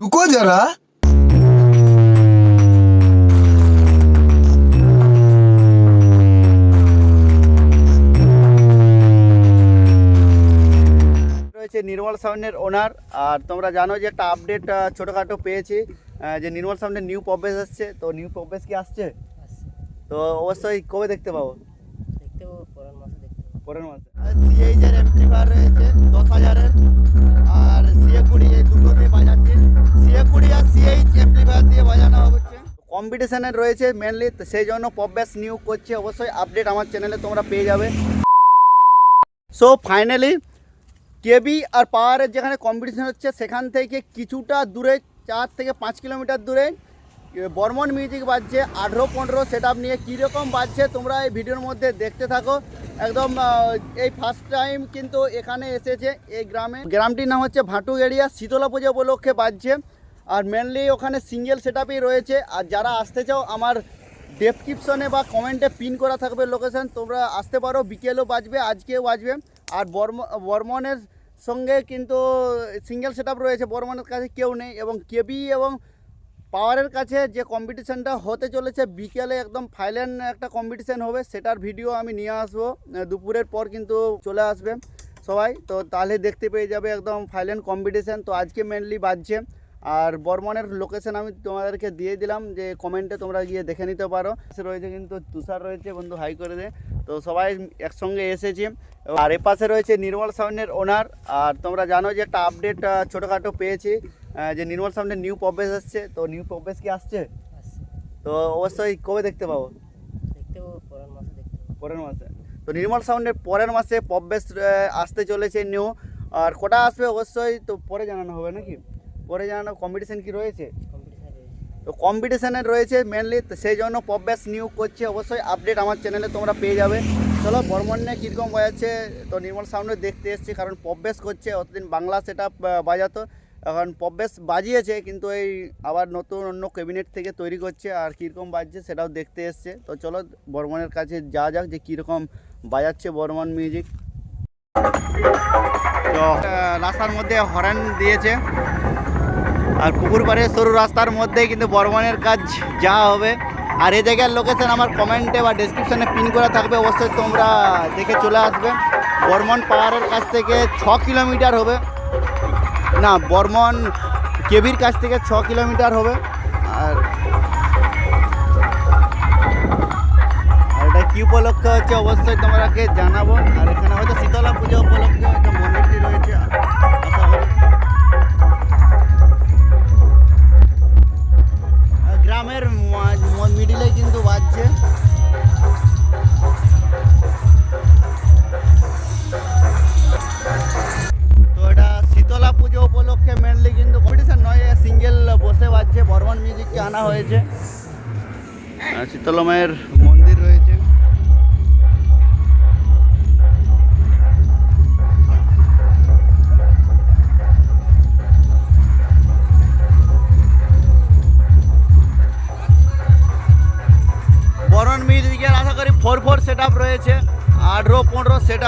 रुको जरा রয়েছে নির্মল সাউন্ডের ওনার আর তোমরা জানো যে একটা আপডেট ছোটোখাটো পেয়েছি আহ, যে নির্মল সাউন্ডের নিউ প্রবেশ আসছে তো নিউ প্রবেশ কি আসছে তো অবশ্যই কবে দেখতে পাবো পরের মাসে। সিএইচ এর অ্যাম্পলিফায়ার রয়েছে, দশ হাজারের। আর সিএ কুড়ি এই দুটো দিয়ে বাজাচ্ছে। সিএ কুড়ি আর সিএইচ অ্যাম্পলিফায়ার দিয়ে বাজানো হচ্ছে। কম্পিটিশনের রয়েছে মেনলি সেই জন্য পবব্যাস নিউ করছে। অবশ্যই আপডেট আমার চ্যানেলে তোমরা পেয়ে যাবে। সো ফাইনালি কেবি আর পাওয়ারের যেখানে কম্পিটিশন হচ্ছে, সেখান থেকে কিছুটা দূরে, চার থেকে পাঁচ কিলোমিটার দূরে বর্মন মিউজিক বাজছে আঠেরো পনেরো সেট নিয়ে। কীরকম বাজছে তোমরা এই ভিডিওর মধ্যে দেখতে থাকো। একদম এই ফার্স্ট টাইম কিন্তু এখানে এসেছে এই গ্রামে। গ্রামটির নাম হচ্ছে ভাটু এরিয়া শীতলা পুজো উপলক্ষে বাজছে। আর মেনলি ওখানে সিঙ্গেল সেট রয়েছে। আর যারা আসতে চাও, আমার ডেসক্রিপশনে বা কমেন্টে পিন করা থাকবে লোকেশন তোমরা আসতে পারো, বিকেলও বাজবে, আজকেও বাজবে। আর বর্ম, বর্মনের সঙ্গে কিন্তু সিঙ্গেল সেট রয়েছে। বর্মনের কাছে কেউ নেই এবং কেবি এবং পাওয়ারের কাছে যে কম্পিটিশানটা হতে চলেছে, বিকেলে একদম ফাইনাল একটা কম্পিটিশান হবে, সেটার ভিডিও আমি নিয়ে আসব। দুপুরের পর কিন্তু চলে আসবে সবাই। তো তাহলে দেখতে পেয়ে যাবে একদম ফাইনাল কম্পিটিশান তো আজকে মেনলি বাজছে। আর বর্মনের লোকেশন আমি তোমাদেরকে দিয়ে দিলাম, যে কমেন্টে তোমরা গিয়ে দেখে নিতে পারো। পাশে রয়েছে কিন্তু তুষার রয়েছে, বন্ধু হাই করে দে। তো সবাই একসঙ্গে এসেছি। আর এ পাশে রয়েছে নির্মল সাউন্ডের ওনার আর তোমরা জানো যে একটা আপডেট ছোটোখাটো পেয়েছি। যে নির্মল সামনে নিউ প্রবেশ আসছে তো নিউ প্রবেশ কি আসছে? তো অবশ্যই কবে দেখতে পাবো? দেখতে পাবো পরের মাসে দেখতে পাবো। পরের মাসে। তো নির্মল সাউন্ডের পরের মাসে প্রবেশ আসতে চলেছে নিউ আর কটা আসবে অবশ্যই তো পরে জানানো হবে নাকি? পরে জানানো কম্পিটিশন কি রয়েছে? কম্পিটিশন তো কম্পিটিশানের রয়েছে মেনলি তো সেই জন্য প্রবেশ নিউ করছে। অবশ্যই আপডেট আমার চ্যানেলে তোমরা পেয়ে যাবে। চলো বর্মনে কীরকম বাজাচ্ছে তো নির্মল সাউন্ডে দেখতে এসেছি কারণ প্রবেশ করছে অতদিন বাংলা সেটা বাজাতো। এখন প্রবেশ বাজিয়েছে, কিন্তু এই আবার নতুন অন্য ক্যাবিনেট থেকে তৈরি করছে আর কীরকম বাজছে সেটাও দেখতে এসছে। তো চলো বর্মনের কাছে যা যাক যে কীরকম বাজাচ্ছে বর্মন মিউজিক তো, রাস্তার মধ্যে হরেন দিয়েছে আর পুকুর পাড়ের সরু রাস্তার মধ্যেই কিন্তু বর্মনের কাজ যা হবে। আর এই জায়গার লোকেশন আমার কমেন্টে বা ডেসক্রিপশনে পিন করা থাকবে, অবশ্যই তোমরা দেখে চলে আসবে। বর্মন পাহাড়ের কাছ থেকে ছ কিলোমিটার হবে। না, বর্মন কেবির কাছ থেকে ছ কিলোমিটার হবে। আর এটা কি উপলক্ষে হচ্ছে অবশ্যই তোমাকে জানাব। আর এখানে হয়তো শীতলা পুজো উপলক্ষে একটা মন্দিরটি রয়েছে। গ্রামের ফোর সেট রয়েছে। আঠেরো পনেরো set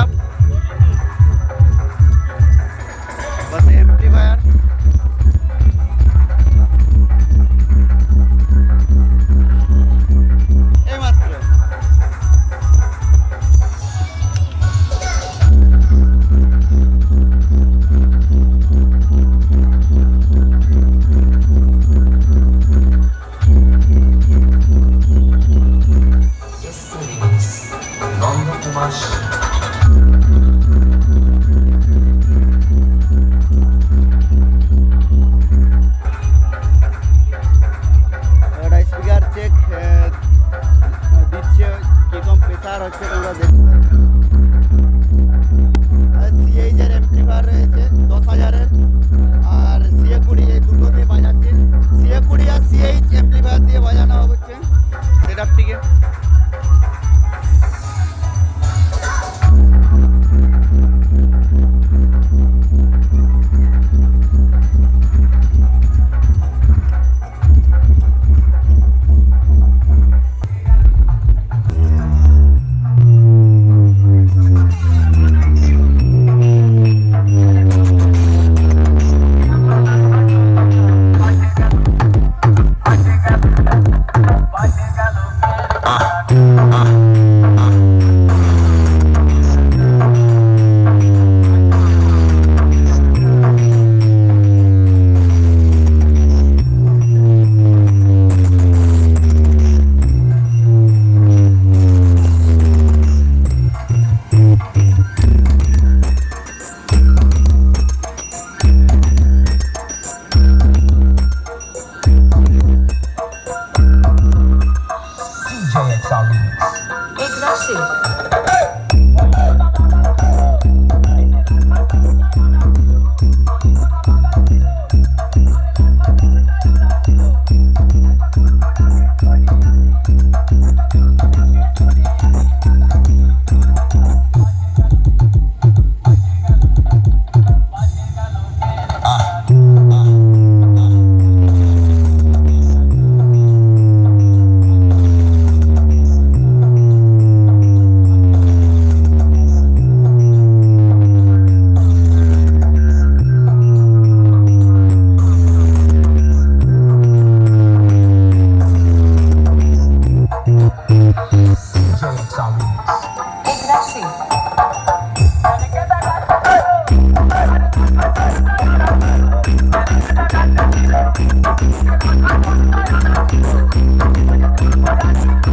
Thank you.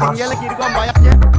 Barman music সিঙ্গেলে কীরকম